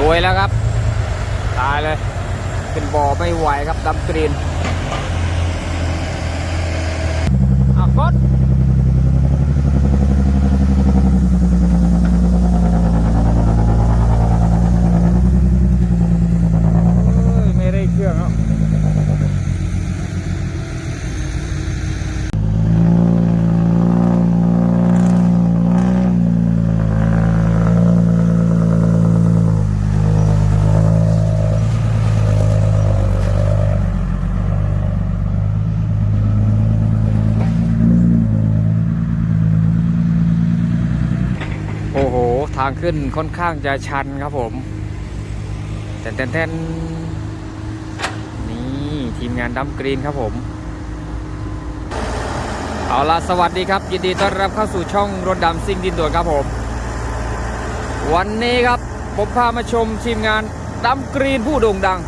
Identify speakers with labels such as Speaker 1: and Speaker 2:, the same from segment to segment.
Speaker 1: สวยแล้วครับ ตายเลย เป็นบ่อไม่ไหวครับดำกรีนอะกดเอ้ยไม่ได้เครื่องแล้วโอ้โห ทางขึ้นค่อนข้างจะชันครับผมแทนแทนแทนนี่ทีมงานดัมกรีนครับผม เอาล่ะสวัสดีครับ ยินดีต้อนรับเข้าสู่ช่องรถดำซิ่งดินด่วนครับผม วันนี้ครับผมพามาชมทีมงานดัมกรีนผู้โด่งดัง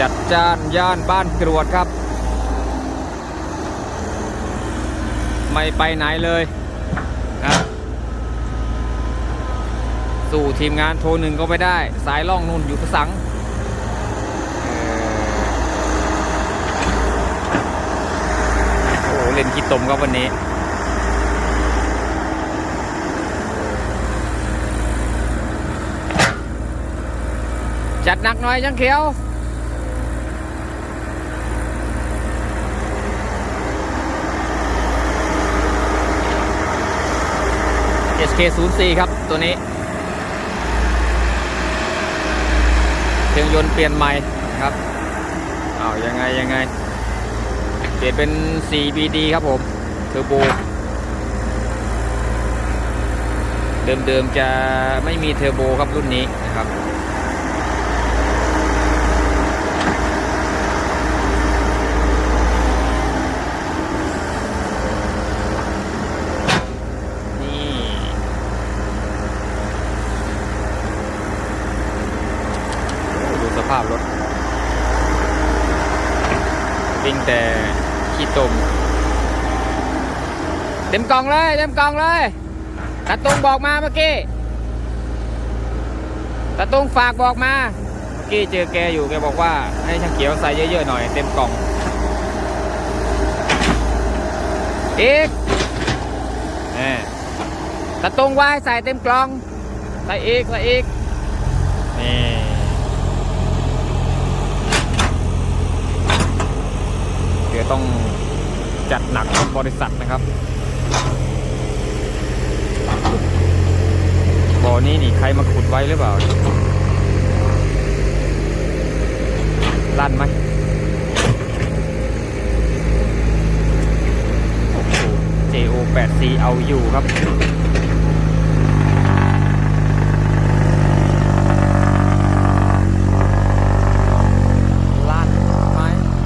Speaker 1: จัดจ้านย่านบ้านกรวดครับ ไม่ไปไหนเลยนะสู่ทีมงานโทรหนึ่งก็ไม่ได้ สายล่องนุ่นอยู่กระสังโอ้เล่นขี้ตมครับวันนี้จัดหนักหน่อยจังเขียว SK04 ครับตัวนี้เครื่องยนต์เปลี่ยนใหม่ครับอ้าวยังไงยังไงเปลี่ยนเป็น 4BD ครับผมเทอร์โบเดิมๆจะไม่มีเทอร์โบครับรุ่นนี้นะครับ นี่ ดูสภาพรถ วิ่งแต่ขี้ตมเต็มกล่องเลยเต็มกล่องเลยตาตุงบอกมาเมื่อกี้ตาตุงฝากบอกมาเมื่อกี้เจอแกอยู่แกบอกว่าให้ช่างเขียวใส่เยอะๆหน่อยเต็มกล่องอีกแหมตะตรงไว้ใส่เต็มกล่องใส่อีกใส่อีก นี่ เดี๋ยวต้องจัดหนักกับบริษัทนะครับบ่อนี้นี่ใครมาขุดไว้หรือเปล่าลั่นไหมโอ้โห JO 8 C เอาอยู่ครับ ลั่นไหม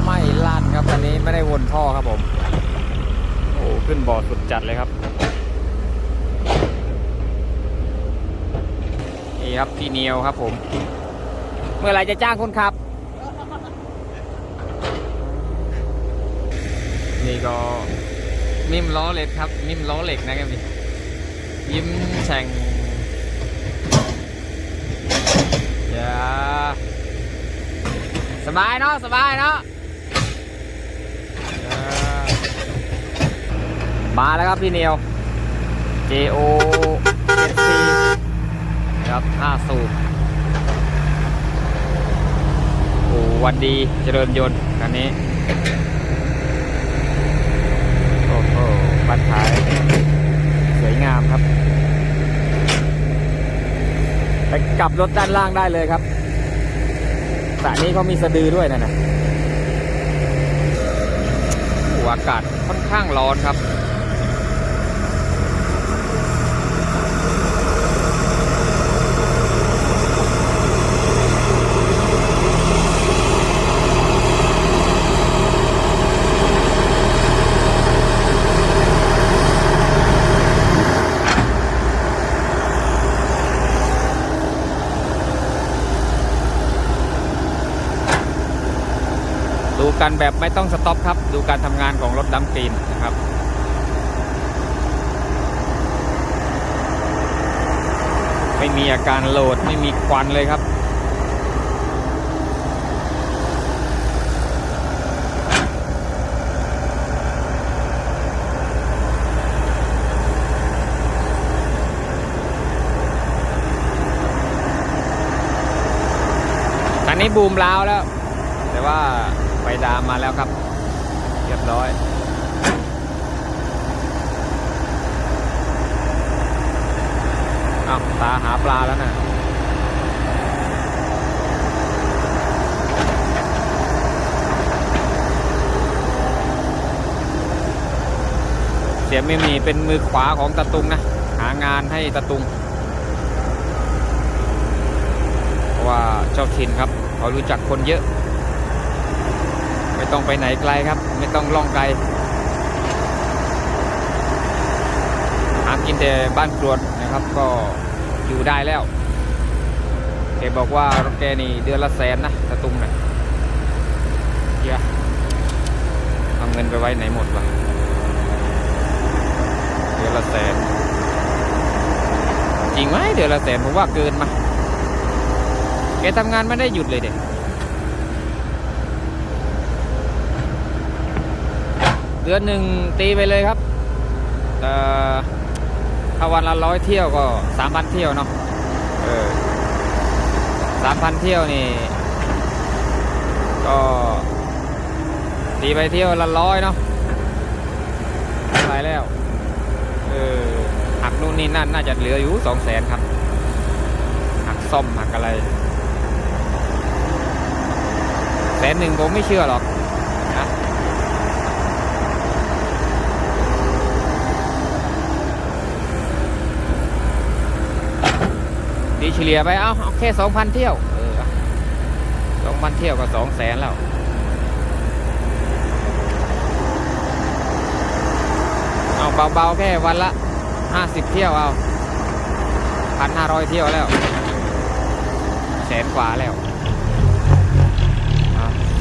Speaker 1: ไม่ลั่นครับอันนี้ไม่ได้วนท่อครับผม โอ้ขึ้น บ่อสุดจัดเลยครับ นี่ครับพี่เนียวครับผม เมื่อไรจะจ้างคนขับ นี่ก็นิ่มล้อเหล็กครับนิ่มล้อเหล็กนะครับนี่ยิ้มแฉ่งอย่าสบายเนาะสบายเนาะ มาแล้วครับพี่เนียว JO SC ครับ5สูบโอ้วันดีเจริญยนต์คันนี้ โอ้โหบันท้ายสวยงามครับ ไปกลับรถด้านล่างได้เลยครับสระนี้เขามีสะดือด้วยนะนะโอ้อากาศค่อนข้างร้อนครับ ดู กันแบบไม่ต้องสต็อปครับ ดูการทำงานของรถดัมกรีนนะครับไม่มีอาการโหลดไม่มีควันเลยครับคันนี้บูมล้าวแล้ว แต่ว่า ไฟดามมาแล้วครับ เรียบร้อยอาตาหาปลาแล้วนะเสียไม่มีเป็นมือขวาของตะตุงนะ หางานให้ตะตุง เพราะว่าเจ้าถิ่นครับ เขารู้จักคนเยอะ ไม่ต้องไปไหนไกลครับ ไม่ต้องล่องไกลหากินแต่บ้านกรวดนะครับ ก็อยู่ได้แล้วแกบอกว่ารถแกนี่เดือนละแสนนะตะตุงนะเฮียเอาเงินไปไว้ไหนหมดวะเดือนละแสน จริงไหมเดือนละแสนผมว่าเกินมาแกทำงานไม่ได้หยุดเลยเด็ก เดือนหนึ่งตีไปเลยครับเอ่อถ้าวันละร้อยเที่ยวก็สามพันเที่ยวเนาะเออสามพันเที่ยวนี่ ก็ตีไปเที่ยวละร้อยเนาะเท่าไหรแล้ว เออหักนู่นนี่นั่นน่าจะเหลืออยู่สองแสนครับ หักซ่อมหักอะไร แสนหนึ่งผมไม่เชื่อหรอก ดีเฉลี่ยไปเอาเอาแค่สองพันเที่ยวเออสองพันเที่ยวก็สองแสนแล้วเอาเบาๆแค่วันละห้าสิบเที่ยวเอาพันห้าร้อยเที่ยวแล้ว แสนกว่าแล้ว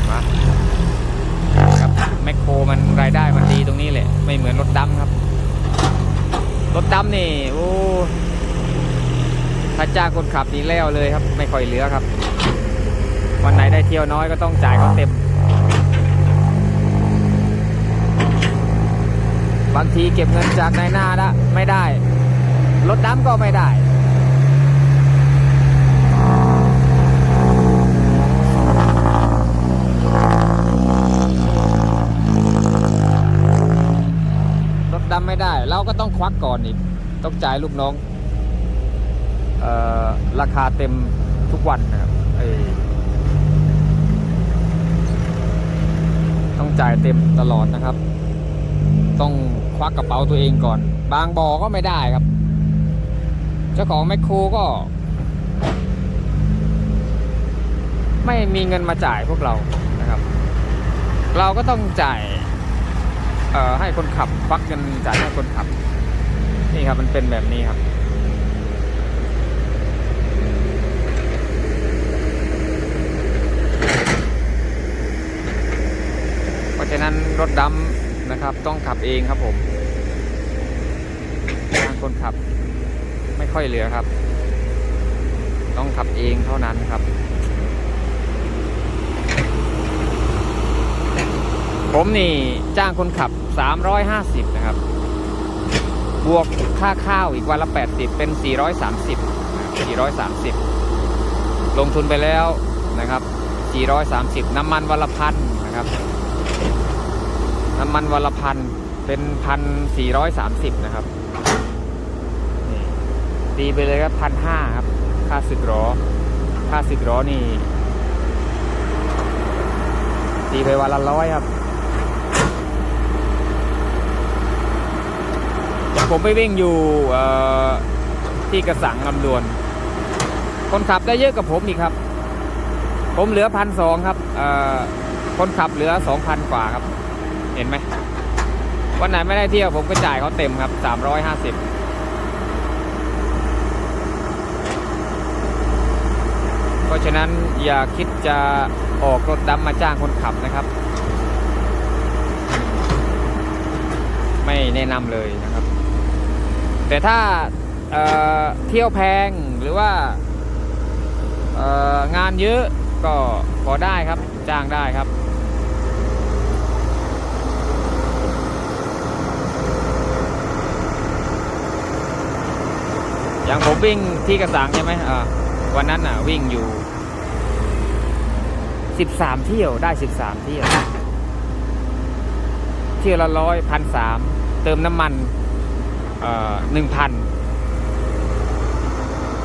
Speaker 1: มาครับแมคโครมันรายได้มันดีตรงนี้แหละ ไม่เหมือนรถดำครับ รถดำนี่ โอ้ ถ้าจ้างคนขับนี่แล้วเลยครับ ไม่ค่อยเหลือครับ วันไหนได้เที่ยวน้อยก็ต้องจ่ายเขาเต็ม บางทีเก็บเงินจากนายหน้าละไม่ได้รถดำก็ไม่ได้รถดำไม่ได้ เราก็ต้องควักก่อนอีก ต้องจ่ายลูกน้อง ราคาเต็มทุกวันนะครับต้องจ่ายเต็มตลอดนะครับ ต้องควักกระเป๋าตัวเองก่อน บางบ่อก็ไม่ได้ครับ เจ้าของแมคโครก็ ไม่มีเงินมาจ่ายพวกเรานะครับ เราก็ต้องจ่ายให้คนขับควักเงินจ่ายให้คนขับ นี่ครับมันเป็นแบบนี้ครับ ราะฉะนั้นรถดำนะครับต้องขับเองครับผมทางคนขับไม่ค่อยเหลือครับ ต้องขับเองเท่านั้นครับ ผมนี่จ้างคนขับ 350 นะครับ บวกค่าข้าวอีกวันละ 80 เป็น 430นะครับ430 ลงทุนไปแล้วนะครับ 430 น้ำมันวันละพันนะครับ น้ำมันวันละพันเป็นพันสี่ร้อยสามสิบนะครับตีไปเลยครับพันห้าครับ ค่าสึกล้อค่าสึกล้อนี่ ตีไปวันละร้อยครับผมไปวิ่งอยู่ที่กระสังลำดวน คนขับได้เยอะกับผมอีกครับ ผมเหลือพันสองครับคนขับเหลือสองพันกว่าครับ เห็นไหมวันไหนไม่ได้เที่ยวผมก็จ่ายเขาเต็มครับสามร้อยห้าสิบเพราะฉะนั้นอย่าคิดจะออกรถดำมาจ้างคนขับนะครับ ไม่แนะนำเลยนะครับ แต่ถ้าเเที่ยวแพงหรือว่างานเยอะก็พอได้ครับจ้างได้ครับ อย่างผม วิ่งที่กระสังใช่ไหมอ่าวันนั้นอะวิ่งอยู่สิบสามเที่ยวได้สิบสามเที่ยว เที่ยวละร้อยพันสามเติมน้ำมันอ่อหนึ่งพัน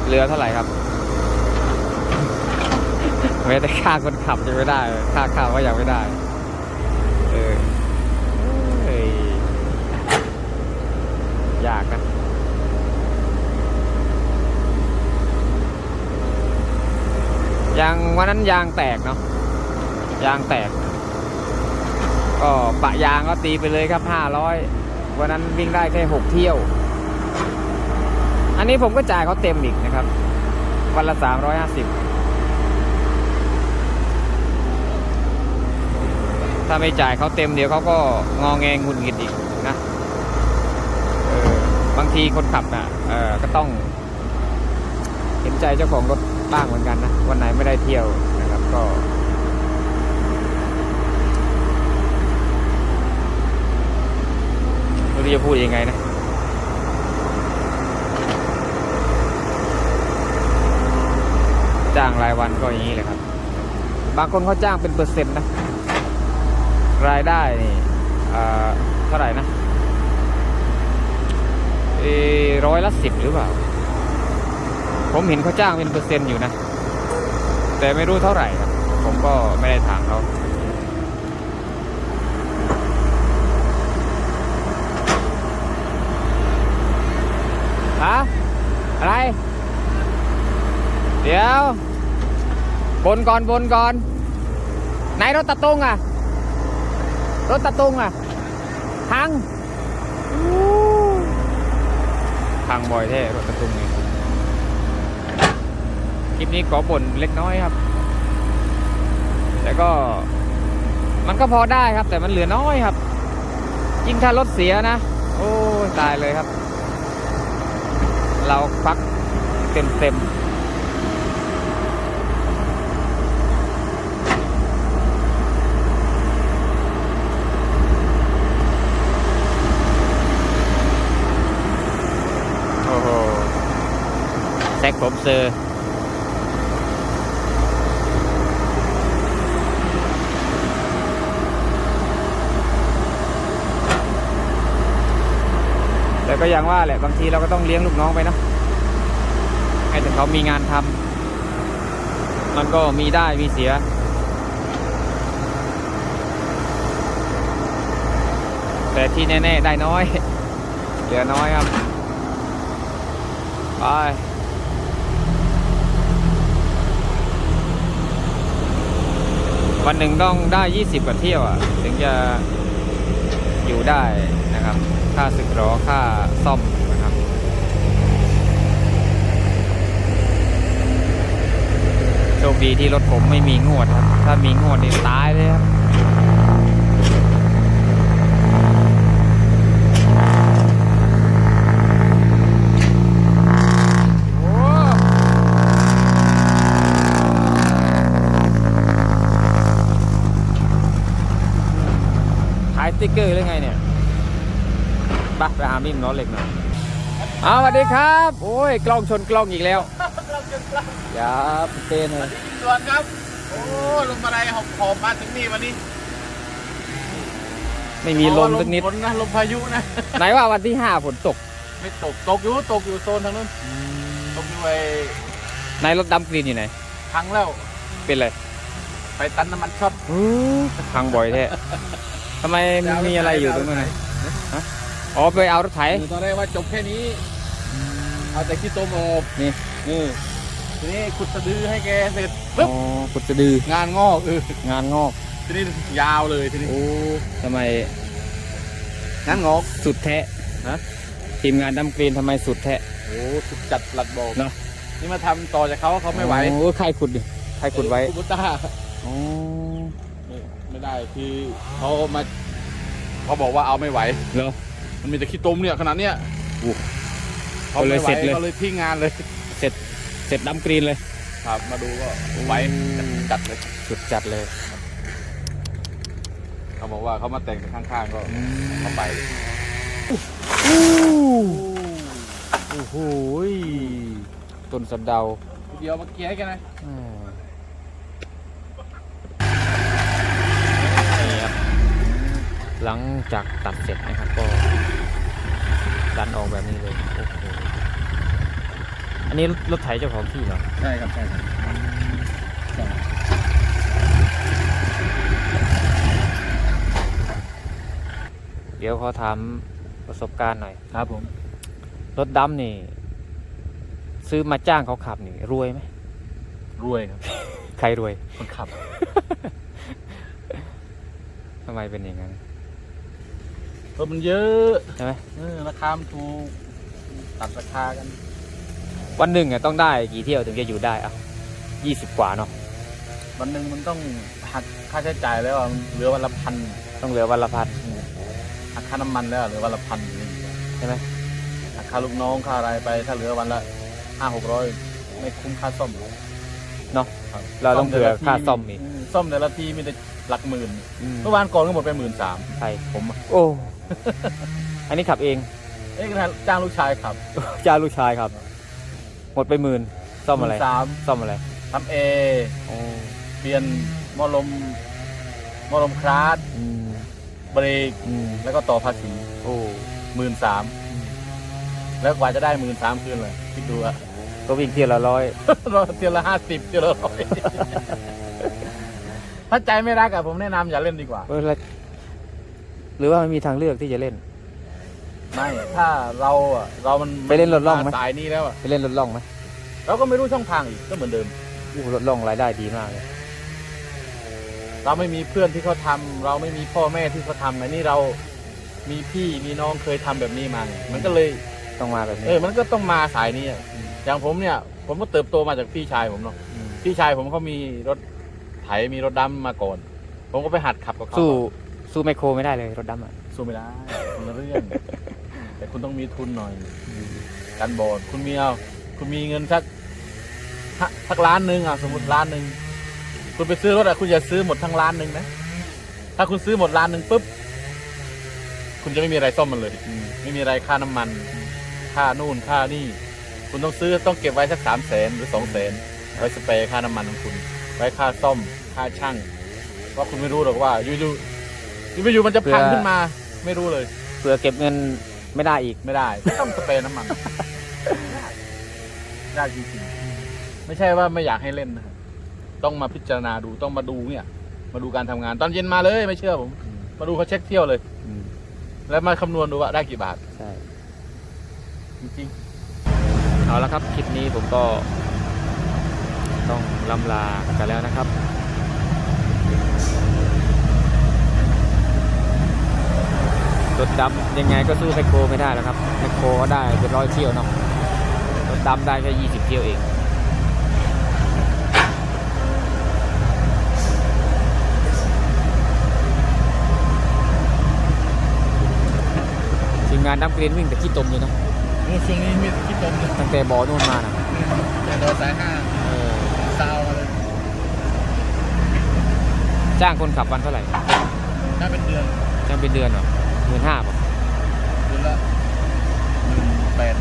Speaker 1: เหลือเท่าไหร่ครับแม้แต่ค่าคนขับยังไม่ได้ ค่าข้าวก็ยังไม่ได้ เออเอ้ยยากนะ ยางวันนั้นยางแตกเนาะยางแตก ก็ปะยางก็ตีไปเลยครับห้าร้อยวันนั้นวิ่งได้แค่หกเที่ยว อันนี้ผมก็จ่ายเขาเต็มอีกนะครับ วันละสามร้อยห้าสิบถ้าไม่จ่ายเขาเต็มเดี๋ยวเขาก็งอแงงหุนงิดอีกนะบางทีคนขับน่ะก็ต้องเห็นใจเจ้าของรถ บ้างเหมือนกันนะวันไหนไม่ได้เที่ยวนะครับก็ ไม่รู้จะพูดยังไงนะจ้างรายวันก็อย่างนี้แหละครับ บางคนเขาจ้างเป็นเปอร์เซ็นต์นะ รายได้นี่เท่าไหร่นะเออร้อยละสิบหรือเปล่า ผมเห็นเขาจ้างเป็นเปอร์เซ็นต์อยู่นะ แต่ไม่รู้เท่าไหร่ครับ ผมก็ไม่ได้ถามเขาฮะอะไร เดี๋ยว บนก่อนบนก่อนไหนรถตะตุงอะ รถตะตุงอะพังอู้พังบ่อยแท้รถตะตุงเนี่ย คลิปนี้ขอบ่นเล็กน้อยครับ แต่ก็มันก็พอได้ครับ แต่มันเหลือน้อยครับ ยิ่งถ้ารถเสียนะ โอ้ยตายเลยครับ เราพักเต็มเต็มโอ้แซกผมเซอร์ ก็อย่างว่าแหละบางทีเราก็ต้องเลี้ยงลูกน้องไปเนะให้แต่เขามีงานทำมันก็มีได้มีเสีย แต่ที่แน่ ๆ ได้น้อย เหลือน้อยครับ ไปวันหนึ่งต้องได้ 20 กว่าเที่ยวอะ ถึงจะอยู่ได้นะครับ ค่าสึกหรอค่าซ่อมนะครับ โชคดีที่รถผมไม่มีงวดครับ ถ้ามีงวดนี่ตายเลยครับ มิมน้องเหล็กหน่อยเอาสวัสดีครับ โอ้ยกล้องชนกล้องอีกแล้วอย่าเต้นเลย
Speaker 2: ด่วนครับ โอ้ลมอะไรหอบหอบมาถึงนี่วันนี้
Speaker 1: ไม่มีลมสักนิด
Speaker 2: ฝนนะลมพายุนะ
Speaker 1: ไหนว่าวันที่ห้าฝนตก
Speaker 2: ไม่ตกตกอยู่ตกอยู่โซนทางนู้นตกอยู่ไอ้
Speaker 1: ในรถดำกรีนอยู่ไหน
Speaker 2: พังแล้ว
Speaker 1: เป็นไร
Speaker 2: ไปตันน้ำมันช็อต
Speaker 1: พังบ่อยแท้ทำไมมันมีอะไรอยู่ตรงนั้นน่ะฮะ อ๋อไปเอารถไถ
Speaker 2: ตอนแรกว่าจบแค่นี้ เอาแต่ขี้โตมออก
Speaker 1: นี่
Speaker 2: นี่ทีนี้ขุดสะดือให้แกเสร็จ
Speaker 1: อ๋
Speaker 2: ปึ๊
Speaker 1: อบกุดจะดืองา
Speaker 2: นงอกเอองา
Speaker 1: นงอก
Speaker 2: ทีนี้ยาวเลยทีนี้
Speaker 1: โอ้ทำไม
Speaker 2: งานงอก
Speaker 1: สุดแท้
Speaker 2: ฮะ
Speaker 1: ทีมงานดำกรีนทำไมสุดแท้
Speaker 2: โอ้สุดจัดหลัดบอก
Speaker 1: เนอะ
Speaker 2: นี่มาทำต่อจากเขาเขาไม่ไหว
Speaker 1: โอ้ใครขุดดิใครขุดไว้
Speaker 2: คูบุต้า
Speaker 1: อ๋อ
Speaker 2: ไม่ไม่ได้คือเขามาเขาบอกว่าเอาไม่ไหว
Speaker 1: เหรอ
Speaker 2: มันมีแต่ขี้ต้มเนี่ยขนาดเนี้ย
Speaker 1: โอ้
Speaker 2: เขา
Speaker 1: ก็เลย
Speaker 2: ไม่ไหว
Speaker 1: เสร็จเลย
Speaker 2: ก็เลยทิ้งงานเลย
Speaker 1: เสร็จเสร็จดำกรีนเลย
Speaker 2: ครับมาดูก็ไหวจัดเลย
Speaker 1: สุดจัดเลย
Speaker 2: เขาบอกว่าเขามาแต่งแต่ข้างๆก็เขาไปเลย
Speaker 1: โอ้โหต้นสะเดา
Speaker 2: เดียวมาเกียร์กันนะ
Speaker 1: อืมนี่ครับ หลังจากตัดเสร็จนะครับก็ดันออกแบบนี้เลยโอ้โหอันนี้รถไถเจ้าของที่เหรอ
Speaker 2: ใช่ครับใช่ครับใช่
Speaker 1: เดี๋ยวขอถามประสบการณ์หน่อย
Speaker 2: ครับผม
Speaker 1: รถดำนี่ ซื้อมาจ้างเขาขับนี่ รวยไหม
Speaker 2: รวยครับ
Speaker 1: ใครรวย
Speaker 2: คนขับ
Speaker 1: ทำไมเป็นอย่างนั้น
Speaker 2: รถมันเยอะ
Speaker 1: ใช่ไหม
Speaker 2: เออราคามันถูกตัดราคากัน
Speaker 1: วันหนึ่งอะต้องได้กี่เที่ยวถึงจะอยู่ได้อะยี่สิบกว่าเนาะ
Speaker 2: วันหนึ่งมันต้องหักค่าใช้จ่ายแล้วอะมันเหลือวันละพัน
Speaker 1: ต้องเหลือวันละพัน
Speaker 2: หักค่าน้ำมันแล้วเหลือวันละพันอะไรอย่างเงี้ย
Speaker 1: ใช่ไหม
Speaker 2: หักค่าลูกน้องค่าอะไรไปถ้าเหลือวันละห้าหกร้อยไม่คุ้มค่าซ่อม
Speaker 1: เนาะ
Speaker 2: ครับ
Speaker 1: เราต้องเผื่อค่าซ่อมอีก
Speaker 2: ซ่อมแต่ละทีมีแต่ หลักหมื่น
Speaker 1: อืม
Speaker 2: เมื่อวานก่อนก็หมดไปหมื่นสาม
Speaker 1: ใช่
Speaker 2: ผมอะ
Speaker 1: โอ้ อันนี้ขับเอง
Speaker 2: เอ๊ะจ้างลูกชายขับ
Speaker 1: จ้าลูกชายครับ หมดไปหมื่นซ่อมอะไร
Speaker 2: สาม
Speaker 1: ซ่อมอะไร
Speaker 2: ทำเอ
Speaker 1: โอ้
Speaker 2: เปลี่ยนหมอลมหมอลมคลาส
Speaker 1: อืม
Speaker 2: เบรก
Speaker 1: อืม
Speaker 2: แล้วก็ต่อภาษี
Speaker 1: โอ้
Speaker 2: หมื่นสามแล้วกว่าจะได้หมื่นสามคืนเลยคิดดูอะ
Speaker 1: ก็วิ่งเที่ยวละร้อย
Speaker 2: ร้อยเที่ยวละห้าสิบเที่ยวละร้อย ถ้าใจไม่รักอะผมแนะนำอย่าเล่นดีกว่า
Speaker 1: เออแล้วหรือว่ามันมีทางเลือกที่จะเล่น
Speaker 2: ไม่ ถ้าเราอะเรามัน
Speaker 1: ไปเล่นรถล่องไหมา
Speaker 2: สายนี้แล้วอะ
Speaker 1: ไปเล่นรถล่องไหม
Speaker 2: เราก็ไม่รู้ช่องทางอีกก็เหมือนเดิม
Speaker 1: อู้รถล่องรายได้ดีมากเลย
Speaker 2: เราไม่มีเพื่อนที่เขาทำเราไม่มีพ่อแม่ที่เขาทำอันนี้เรามีพี่มีน้องเคยทำแบบนี้มาไงมันก็เลย
Speaker 1: ต้องมาแบบนี้
Speaker 2: เออมันก็ต้องมาสายนี้อะอย่างผมเนี่ย ผมก็เติบโตมาจากพี่ชายผมเนาะ
Speaker 1: ม
Speaker 2: พี่ชายผมเขามีรถ ไถมีรถดำมาก่อน ผมก็ไปหัดขับกับเขา
Speaker 1: สู้สู้ไมโครไม่ได้เลยรถดำอะ
Speaker 2: สู้ไม่ได้คนละเรื่อง แต่คุณต้องมีทุนหน่อย การบอดคุณมีเอา คุณมีเงินสักสักสักล้านหนึ่งอะสมมติล้านหนึ่งคุณไปซื้อรถอะคุณอย่าซื้อหมดทั้งล้านหนึ่งนะถ้าคุณซื้อหมดล้านหนึ่งปุ๊บคุณจะไม่มีอะไรซ่อมมันเลย
Speaker 1: อืม
Speaker 2: ไม่มีอะไรค่าน้ำมัน ค่านู่นค่านี่ คุณต้องซื้อต้องเก็บไว้สักสามแสนหรือสองแสนไว้สเปรย์ค่าน้ำมันของคุณ ไว้ค่าซ่อมค่าช่างเพราะคุณไม่รู้หรอกว่าอยู่ๆอยู่อยู่ๆมันจะพังขึ้นมา ไม่รู้เลย
Speaker 1: เผื่อเก็บเงินไม่ได้อีก
Speaker 2: ไม่ได้ต้องสเปรย์น้ำมันได้จริงๆไม่ใช่ว่าไม่อยากให้เล่นนะครับต้องมาพิจารณาดูต้องมาดูเนี่ย มาดูการทำงาน ตอนเย็นมาเลยไม่เชื่อผม มาดูเขาเช็คเที่ยวเลย
Speaker 1: อืม
Speaker 2: แล้วมาคำนวณดูว่าได้กี่บาท
Speaker 1: ใช่
Speaker 2: จริง
Speaker 1: เอาละครับคลิปนี้ผมก็ ต้องลำลากันแล้วนะครับรถดำยังไงก็สู้ไมโครไม่ได้แล้วครับไมโครก็ได้เป็นร้อยเที่ยวเนาะรถดำได้แค่ยี่สิบเที่ยวเองทีมงานดำกรีนวิ่งแต่ขี้ตมเลยเนาะ
Speaker 2: ๆช่วงนี้มีคิดตมเลย
Speaker 1: ตั้งแต่บ่อนู่นมานะ
Speaker 2: แต่โดนสายห้า
Speaker 1: เออ
Speaker 2: ซาวมาเลย
Speaker 1: จ้างคนขับวันเท่าไหร่
Speaker 2: ถ้าเป็นเดือน
Speaker 1: จ้างเป็นเดือนเหรอหมื่นห้าป่ะ
Speaker 2: เดือนละหมื่นแปด